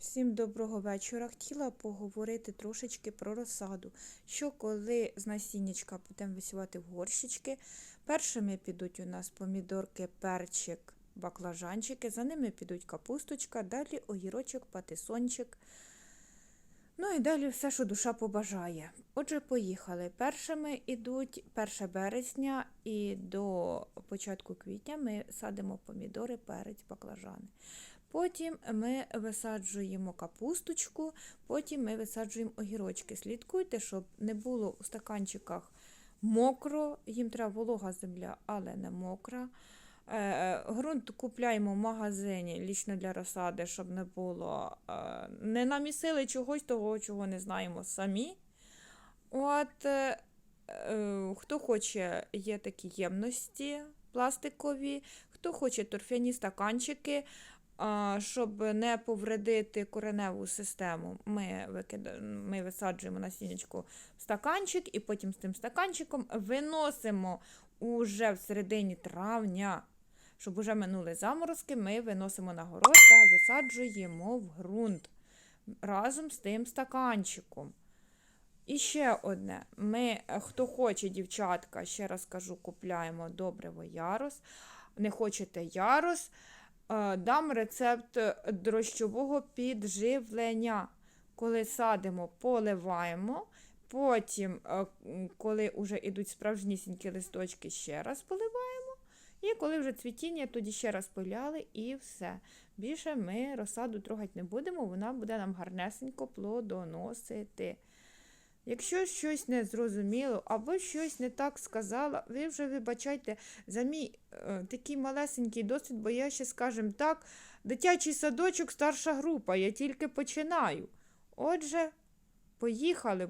Всім доброго вечора. Хотіла поговорити трошечки про розсаду. Що коли з насіннячка будемо висівати в горщички, першими підуть у нас помідорки, перчик, баклажанчики, за ними підуть капусточка, далі огірочок, патисончик. Ну і далі все, що душа побажає. Отже, поїхали. Першими йдуть 1 березня і до початку квітня ми садимо помідори, перець, баклажани. Потім ми висаджуємо капусточку, потім ми висаджуємо огірочки. Слідкуйте, щоб не було у стаканчиках мокро, їм треба волога земля, але не мокра. Е, Грунт купляємо в магазині лічно для розсади, щоб не було, е, не намісили чогось того, чого не знаємо самі. От, е, е, хто хоче, є такі ємності пластикові, хто хоче торфяні стаканчики, щоб не повредити кореневу систему, ми, викида... ми висаджуємо насіннячку в стаканчик і потім з тим стаканчиком виносимо уже в середині травня, щоб уже минули заморозки, ми виносимо на город та висаджуємо в ґрунт разом з тим стаканчиком. І ще одне. Ми, е, хто хоче, дівчатка, ще раз кажу, купляємо добриво ярос. Не хочете ярос, е, дам рецепт е, дрощового підживлення. Коли садимо, поливаємо. Потім, коли вже йдуть справжнісінькі листочки, ще раз поливаємо. І коли вже цвітіння, тоді ще раз поляли і все. Більше ми розсаду трогати не будемо, вона буде нам гарнесенько плодоносити. Якщо щось не зрозуміло або щось не так сказала, ви вже вибачайте за мій е, такий малесенький досвід, бо я ще, скажімо так, дитячий садочок, старша група, я тільки починаю. Отже, поїхали.